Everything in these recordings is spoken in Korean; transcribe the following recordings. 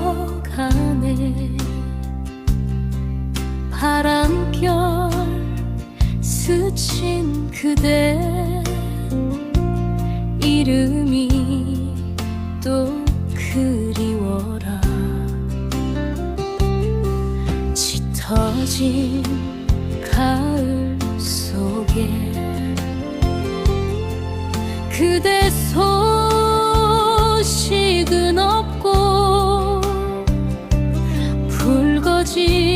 멈춰가네. 바람결 스친 그대 이름이 또 그리워라. 짙어진 가을 속에 그대 소식은 없고 ti.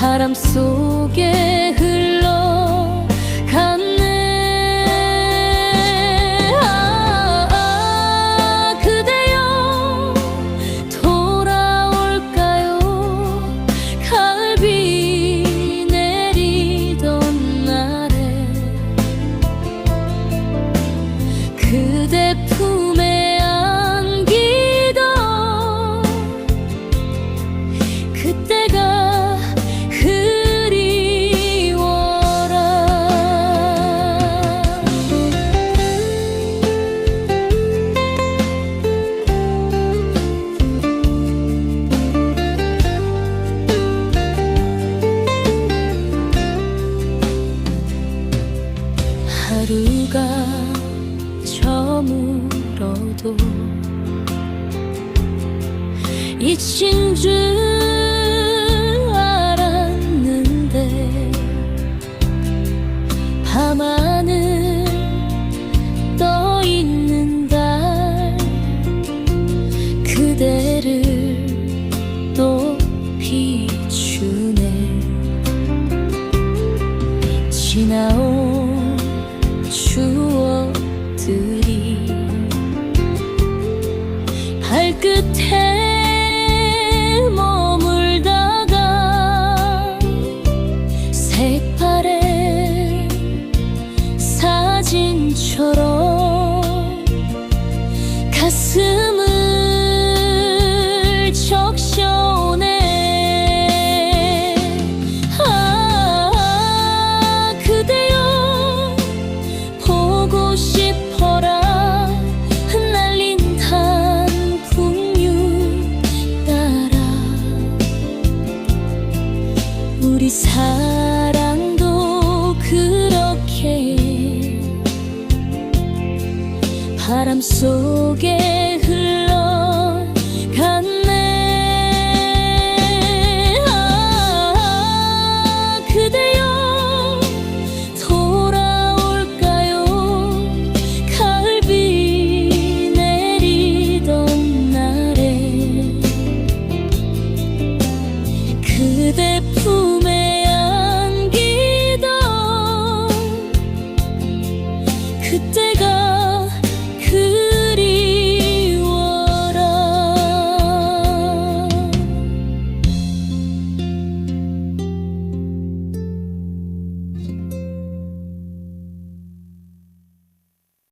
바람 속에 하루가 저물어도 잊힌 줄 should tell 바람 속에 흘러갔네. 아, 그대여 돌아올까요? 가을비 내리던 날에 그대 품에 안기던 그때